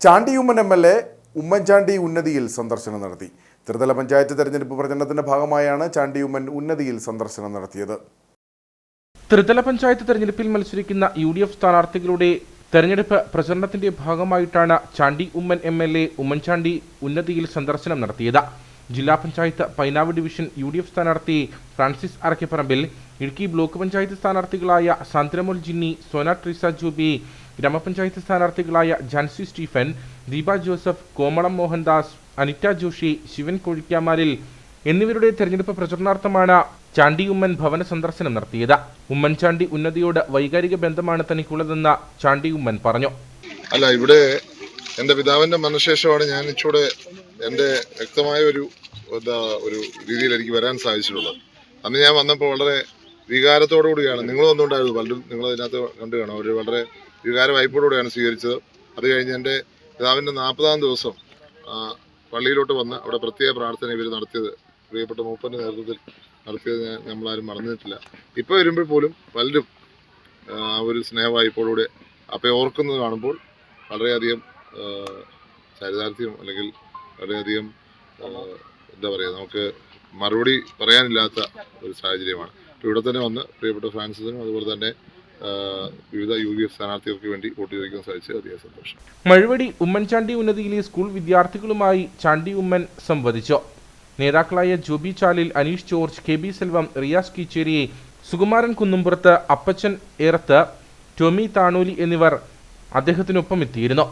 Chandy Oommen M L A Oommen Chandy ഉന്നതിയിൽ സന്ദർശനം നടത്തി. ത്രിതല പഞ്ചായത്ത് തെരഞ്ഞെടുപ്പ് പ്രചരണത്തിന്റെ ഭാഗമായാണ് ചാണ്ടി ഉമ്മൻ ഉന്നതിയിൽ സന്ദർശനം നടത്തിയത്. ത്രിതല പഞ്ചായത്ത് തെരഞ്ഞെടുപ്പിൽ മത്സരിക്കുന്ന യു ഡി എഫ് സ്ഥാനാർത്ഥികളുടെ തെരഞ്ഞെടുപ്പ് പ്രചരണത്തിന്റെ ഭാഗമായിട്ടാണ് Chandy Oommen M L A Oommen Chandy ഉന്നതിയിൽ സന്ദർശനം നടത്തിയത്. ജില്ലാ panchayat Painavu division U D F സ്ഥാനാർത്ഥി ഫ്രാൻസിസ് അറക്കിപ്പറമ്പിൽ ഇടുക്കി ബ്ലോക്ക് പഞ്ചായത്ത് സ്ഥാനാർത്ഥികളായ സാന്ദ്രമോൾ ജിന്നി സോന ട്രീസ ജൂബി ഗ്രാമപഞ്ചായത്ത് സ്ഥാനാർത്ഥികളായ ജാൻസി സ്റ്റീഫൻ ദീപ ജോസഫ് കോമളം മോഹൻദാസ് അനിറ്റ ജോഷി ശിവൻ കോഴിക്കാമാലിൽ എന്നിവരുടെ തെരഞ്ഞെടുപ്പ് പ്രചരണാർത്ഥമാണ് ചാണ്ടി ഉമ്മൻ ഭവന സന്ദർശനം നടത്തിയത്. ഉമ്മൻചാണ്ടി ഉന്നതിയോട് വൈകാരിക ബന്ധമാണ് തനിക്കുള്ളതെന്ന് ചാണ്ടി ഉമ്മൻ പറഞ്ഞു. അല്ല ഇവിടെ എന്റെ പിതാവിന്റെ മനഃശേഷമാണ് ഞാൻ ഇച്ചൂടെ എന്റെ വ്യക്തമായ ഒരു എന്താ ഒരു രീതിയിൽ എനിക്ക് വരാൻ സാധിച്ചിട്ടുള്ളത്. അന്ന് ഞാൻ വന്നപ്പോൾ വളരെ വികാരത്തോടു കൂടിയാണ്. നിങ്ങൾ വന്നുകൊണ്ടായിരുന്നു പലരും നിങ്ങൾ അതിനകത്ത് കണ്ടു കാണാം അവർ വളരെ വികാര വായ്പോടുകൂടിയാണ് സ്വീകരിച്ചത്. അത് കഴിഞ്ഞ് എന്റെ പിതാവിന്റെ നാൽപ്പതാം ദിവസം പള്ളിയിലോട്ട് വന്ന് അവിടെ പ്രത്യേക പ്രാർത്ഥന ഇവർ നടത്തിയത്. പ്രിയപ്പെട്ട മൂപ്പന്റെ നേതൃത്വത്തിൽ നടത്തിയത് ഞാൻ നമ്മളാരും മറന്നിട്ടില്ല. ഇപ്പോൾ വരുമ്പോൾ പോലും പലരും ആ ഒരു സ്നേഹവായ്പോടുകൂടെ അപ്പോൾ ഓർക്കുന്നത് കാണുമ്പോൾ വളരെയധികം ചരിതാർത്ഥ്യം അല്ലെങ്കിൽ വളരെയധികം എന്താ പറയുക നമുക്ക് മറുപടി പറയാനില്ലാത്ത ഒരു സാഹചര്യമാണ്. ഇവിടെ തന്നെ വന്ന് പ്രിയപ്പെട്ട ഫ്രാൻസിസിനും അതുപോലെ തന്നെ വിവിധ യു ഡി എഫ് സ്ഥാനാർത്ഥികൾക്ക് വേണ്ടി വോട്ട് ചോദിക്കാൻ സാധിച്ചത് അധികം സന്തോഷം. മഴുവടി ഉമ്മൻചാണ്ടി ഉന്നതിയിലെ സ്കൂൾ വിദ്യാർത്ഥികളുമായി ചാണ്ടി ഉമ്മൻ സംവദിച്ചു. നേതാക്കളായ Joby Chalil Aneesh George K B Selvam Riyas കീച്ചേരിയെ Sukumaran Kunnumpurath Appachan Erath Tomy താണൂലി എന്നിവർ അദ്ദേഹത്തിനൊപ്പം എത്തിയിരുന്നു.